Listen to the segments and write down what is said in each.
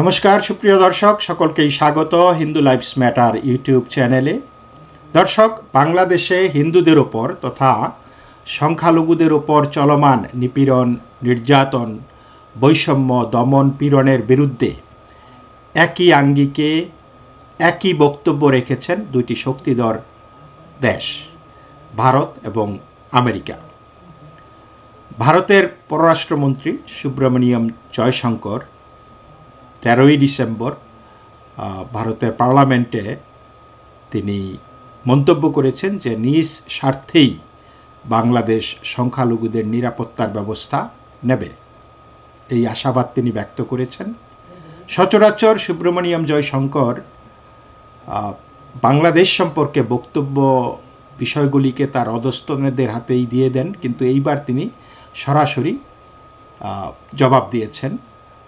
নমস্কার, সুপ্রিয় দর্শক, সকলকেই স্বাগত হিন্দু লাইফস ম্যাটার ইউটিউব চ্যানেলে। দর্শক, বাংলাদেশে হিন্দুদের ওপর তথা সংখ্যালঘুদের ওপর চলমান নিপীড়ন, নির্যাতন, বৈষম্য, দমন পীড়নের বিরুদ্ধে একই আঙ্গিকে একই বক্তব্য রেখেছেন দুইটি শক্তিধর দেশ, ভারত এবং আমেরিকা। ভারতের পররাষ্ট্রমন্ত্রী সুব্রমণিয়ম জয়শঙ্কর তেরোই ডিসেম্বর ভারতের পার্লামেন্টে তিনি মন্তব্য করেছেন যে নিজ স্বার্থেই বাংলাদেশ সংখ্যালঘুদের নিরাপত্তার ব্যবস্থা নেবে। এই আশাবাদ তিনি ব্যক্ত করেছেন। সচরাচর সুব্রমণিয়াম জয়শঙ্কর বাংলাদেশ সম্পর্কে বক্তব্য বিষয়গুলিকে তার অধস্তনদের হাতেই দিয়ে দেন, কিন্তু এইবার তিনি সরাসরি জবাব দিয়েছেন।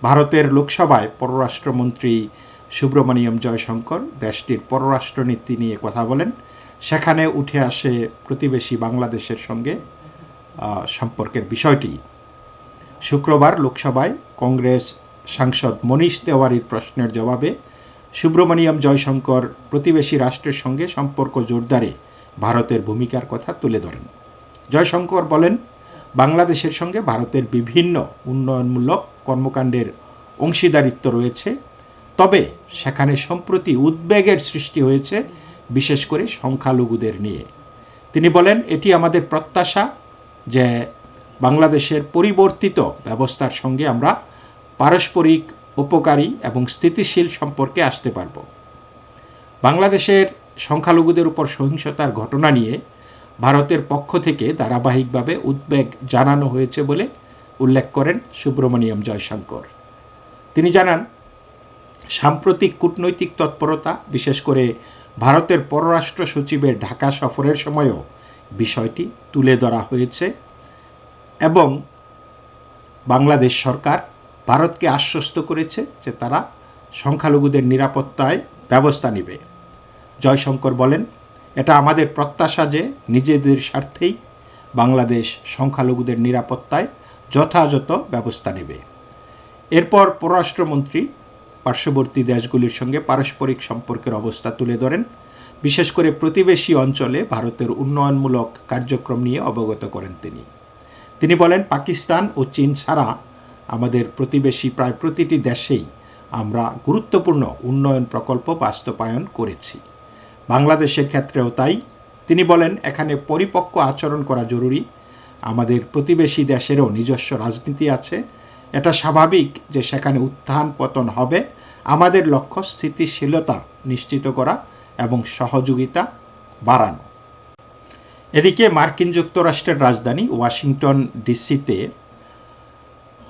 ভারতের লোকসভায় পররাষ্ট্রমন্ত্রী সুব্রমণিয়ম জয়শঙ্কর দেশটির পররাষ্ট্রনীতি নিয়ে কথা বলেন। সেখানে উঠে আসে প্রতিবেশী বাংলাদেশের সঙ্গে সম্পর্কের বিষয়টি। শুক্রবার লোকসভায় কংগ্রেস সাংসদ মনীষ তেওয়ারির প্রশ্নের জবাবে সুব্রমণিয়ম জয়শঙ্কর প্রতিবেশী রাষ্ট্রের সঙ্গে সম্পর্ক জোরদারে ভারতের ভূমিকার কথা তুলে ধরেন। জয়শঙ্কর বলেন, বাংলাদেশের সঙ্গে ভারতের বিভিন্ন উন্নয়নমূলক কর্মকাণ্ডের অংশীদারিত্ব রয়েছে। তবে সেখানে সম্প্রতি উদ্বেগের সৃষ্টি হয়েছে, বিশেষ করে সংখ্যালঘুদের নিয়ে। তিনি বলেন, এটি আমাদের প্রত্যাশা যে বাংলাদেশের পরিবর্তিত ব্যবস্থার সঙ্গে আমরা পারস্পরিক উপকারী এবং স্থিতিশীল সম্পর্কে আসতে পারব। বাংলাদেশের সংখ্যালঘুদের উপর সহিংসতার ঘটনা নিয়ে ভারতের পক্ষ থেকে ধারাবাহিকভাবে উদ্বেগ জানানো হয়েছে বলে উল্লেখ করেন সুব্রমণিয়ম জয়শঙ্কর। তিনি জানান, সাম্প্রতিক কূটনৈতিক তৎপরতা, বিশেষ করে ভারতের পররাষ্ট্র সচিবের ঢাকা সফরের সময়ও বিষয়টি তুলে ধরা হয়েছে এবং বাংলাদেশ সরকার ভারতকে আশ্বস্ত করেছে যে তারা সংখ্যালঘুদের নিরাপত্তায় ব্যবস্থা নেবে। জয়শঙ্কর বলেন, এটা আমাদের প্রত্যাশা যে নিজেদের স্বার্থেই বাংলাদেশ সংখ্যালঘুদের নিরাপত্তায় যথাযথ ব্যবস্থা নেবে। এরপর পররাষ্ট্রমন্ত্রী পার্শ্ববর্তী দেশগুলির সঙ্গে পারস্পরিক সম্পর্কের অবস্থা তুলে ধরেন। বিশেষ করে প্রতিবেশী অঞ্চলে ভারতের উন্নয়নমূলক কার্যক্রম নিয়ে অবগত করেন তিনি। তিনি বলেন, পাকিস্তান ও চীন ছাড়া আমাদের প্রতিবেশী প্রায় প্রতিটি দেশেই আমরা গুরুত্বপূর্ণ উন্নয়ন প্রকল্প বাস্তবায়ন করেছি। বাংলাদেশের ক্ষেত্রেও তাই। তিনি বলেন, এখানে পরিপক্ক আচরণ করা জরুরি। আমাদের প্রতিবেশী দেশেরও নিজস্ব রাজনীতি আছে। এটা স্বাভাবিক যে সেখানে উত্থান পতন হবে। আমাদের লক্ষ্য স্থিতিশীলতা নিশ্চিত করা এবং সহযোগিতা বাড়ানো। এদিকে মার্কিন যুক্তরাষ্ট্রের রাজধানী ওয়াশিংটন ডিসিতে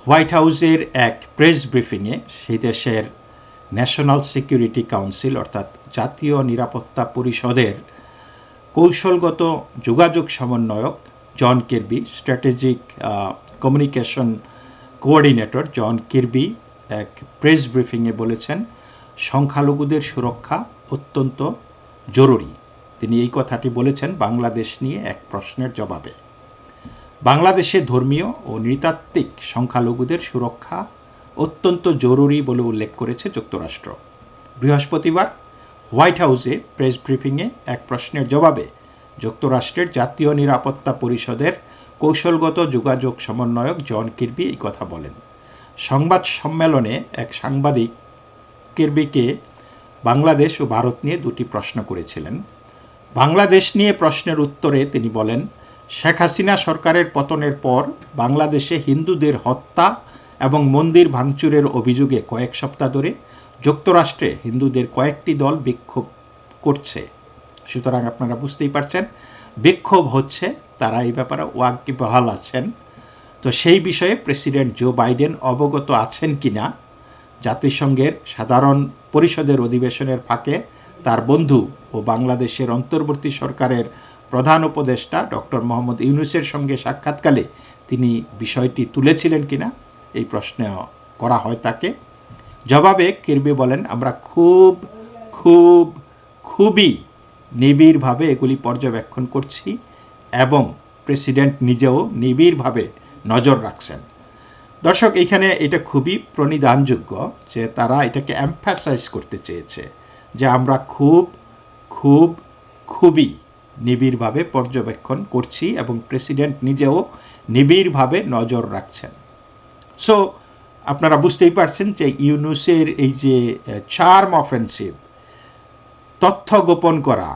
হোয়াইট হাউসের এক প্রেস ব্রিফিংয়ে সেই দেশের ন্যাশনাল সিকিউরিটি কাউন্সিল অর্থাৎ জাতীয় নিরাপত্তা পরিষদের কৌশলগত যোগাযোগ সমন্বয়ক John Kirby strategic communication coordinator John Kirby এক প্রেস ব্রিফিংয়ে বলেছেন, সংখ্যালঘুদের সুরক্ষা অত্যন্ত জরুরি। তিনি এই কথাটি বলেছেন বাংলাদেশ নিয়ে এক প্রশ্নের জবাবে। বাংলাদেশে ধর্মীয় ও নৃতাত্ত্বিক সংখ্যালঘুদের সুরক্ষা অত্যন্ত জরুরি বলে উল্লেখ করেছে যুক্তরাষ্ট্র। বৃহস্পতিবার হোয়াইট হাউসে প্রেস ব্রিফিংয়ে এক প্রশ্নের জবাবে যুক্তরাষ্ট্রের জাতীয় নিরাপত্তা পরিষদের কৌশলগত যোগাযোগ সমন্বয়ক জন কিরবি এই কথা বলেন। সংবাদ সম্মেলনে এক সাংবাদিক কিরবিকে বাংলাদেশ ও ভারত নিয়ে দুটি প্রশ্ন করেছিলেন। বাংলাদেশ নিয়ে প্রশ্নের উত্তরে তিনি বলেন, শেখ হাসিনা সরকারের পতনের পর বাংলাদেশে হিন্দুদের হত্যা এবং মন্দির ভাঙচুরের অভিযোগে কয়েক সপ্তাহ ধরে যুক্তরাষ্ট্রে হিন্দুদের কয়েকটি দল বিক্ষোভ করছে। সুতরাং আপনারা বুঝতেই পারছেন, বিক্ষোভ হচ্ছে, তারা এই ব্যাপারে ওয়াকিবহাল আছেন। তো সেই বিষয়ে প্রেসিডেন্ট জো বাইডেন অবগত আছেন কি না জাতিসংঘের সাধারণ পরিষদের অধিবেশনের ফাঁকে তার বন্ধু ও বাংলাদেশের অন্তর্বর্তী সরকারের প্রধান উপদেষ্টা ডক্টর মোহাম্মদ ইউনুসের সঙ্গে সাক্ষাৎকালে তিনি বিষয়টি তুলেছিলেন কিনা, এই প্রশ্ন করা হয় তাকে। জবাবে কিরবি বলেন, আমরা খুব খুব, খুবই নিবিড়ভাবে এগুলি পর্যবেক্ষণ করছি এবং প্রেসিডেন্ট নিজেও নিবিড়ভাবে নজর রাখছেন। দর্শক এইখানে এটা খুবই প্রণিধানযোগ্য যে তারা এটাকে এমফাসাইজ করতে চেয়েছে যে আমরা খুব খুব, খুবই নিবিড়ভাবে পর্যবেক্ষণ করছি এবং প্রেসিডেন্ট নিজেও নিবিড়ভাবে নজর রাখছেন। সো আপনারা বুঝতেই পারছেন যে ইউনুসের এই যে চার্ম অফেন্সিভ তথ্য গোপন করা,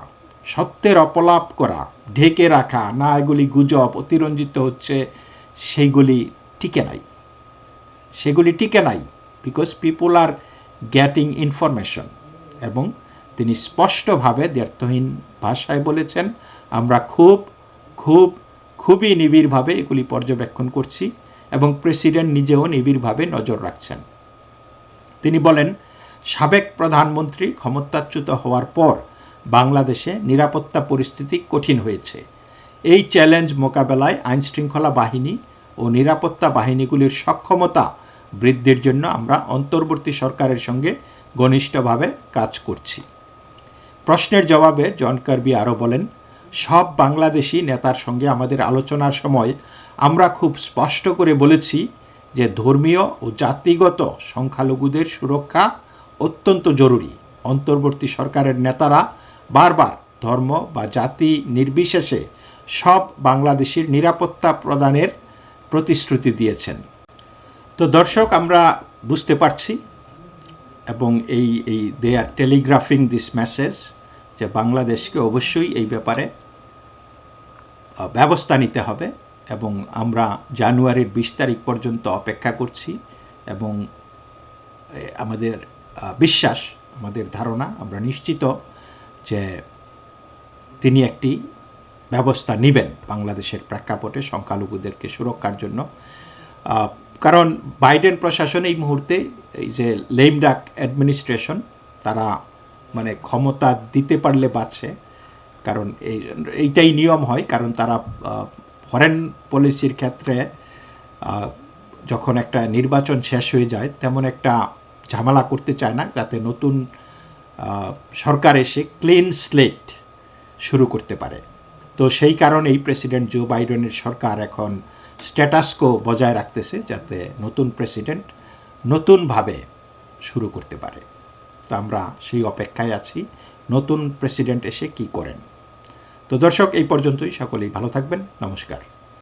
সত্যের অপলাপ করা, ঢেকে রাখা, না এগুলি গুজব, অতিরঞ্জিত হচ্ছে, সেইগুলি টিকে নাই। সেগুলি টিকে নাই because people are getting information এবং তিনি স্পষ্টভাবে দ্ব্যর্থহীন ভাষায় বলেছেন, আমরা খুব খুব, খুবই নিবিড়ভাবে এগুলি পর্যবেক্ষণ করছি এবং প্রেসিডেন্ট নিজেও নিবিড়ভাবে নজর রাখছেন। তিনি বলেন সাবেক প্রধানমন্ত্রী ক্ষমতাচ্যুত হওয়ার পর বাংলাদেশে নিরাপত্তা পরিস্থিতি কঠিন হয়েছে। এই চ্যালেঞ্জ মোকাবেলায় আইনশৃঙ্খলা বাহিনী ও নিরাপত্তা বাহিনীগুলির সক্ষমতা বৃদ্ধির জন্য আমরা অন্তর্বর্তী সরকারের সঙ্গে ঘনিষ্ঠভাবে কাজ করছি। প্রশ্নের জবাবে জন কার্বি আরও বলেন, সব বাংলাদেশি নেতার সঙ্গে আমাদের আলোচনার সময় আমরা খুব স্পষ্ট করে বলেছি যে ধর্মীয় ও জাতিগত সংখ্যালঘুদের সুরক্ষা অত্যন্ত জরুরি। অন্তর্বর্তী সরকারের নেতারা বারবার ধর্ম বা জাতি নির্বিশেষে সব বাংলাদেশির নিরাপত্তা প্রদানের প্রতিশ্রুতি দিয়েছেন। তো দর্শক, আমরা বুঝতে পারছি এবং এই এই দে আর টেলিগ্রাফিং দিস মেসেজ যে বাংলাদেশকে অবশ্যই এই ব্যাপারে ব্যবস্থা নিতে হবে এবং আমরা জানুয়ারির বিশ তারিখ পর্যন্ত অপেক্ষা করছি এবং আমাদের বিশ্বাস, আমাদের ধারণা, আমরা নিশ্চিত যে তিনি একটি ব্যবস্থা নেবেন বাংলাদেশের প্রেক্ষাপটে সংখ্যালঘুদেরকে সুরক্ষার জন্য। কারণ বাইডেন প্রশাসন এই মুহূর্তে এই যে লেমডাক অ্যাডমিনিস্ট্রেশন, তারা মানে ক্ষমতা দিতে পারলে বাঁচে। কারণ এই এইটাই নিয়ম হয়, কারণ তারা ফরেন পলিসির ক্ষেত্রে যখন একটা নির্বাচন শেষ হয়ে যায়, তেমন একটা ঝামেলা করতে চায় না, যাতে নতুন সরকার এসে ক্লিন স্লেট শুরু করতে পারে। তো সেই কারণেই প্রেসিডেন্ট জো বাইডেনের সরকার এখন স্ট্যাটাসকো বজায় রাখতেছে, যাতে নতুন প্রেসিডেন্ট নতুনভাবে শুরু করতে পারে। তো আমরা সেই অপেক্ষায় আছি, নতুন প্রেসিডেন্ট এসে কি করেন। তো দর্শক, এই পর্যন্তই। সকলেই ভালো থাকবেন। নমস্কার।